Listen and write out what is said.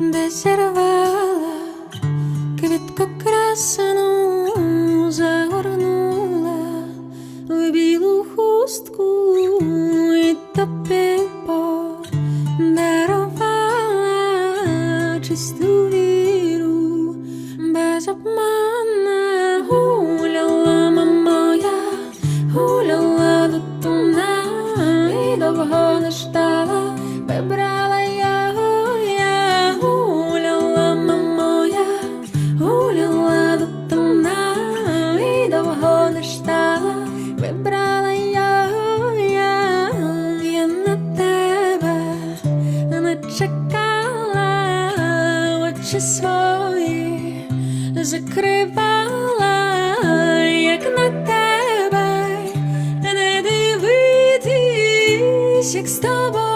де зірвала квітку красану, загорнула в білу хустку і тобі подарувала чисту віру. Без обмана гуляла моя, гуляла до туна і довго не ждала, вибрала очі свої закривала, як на тебе. Не дивитись, як з тобою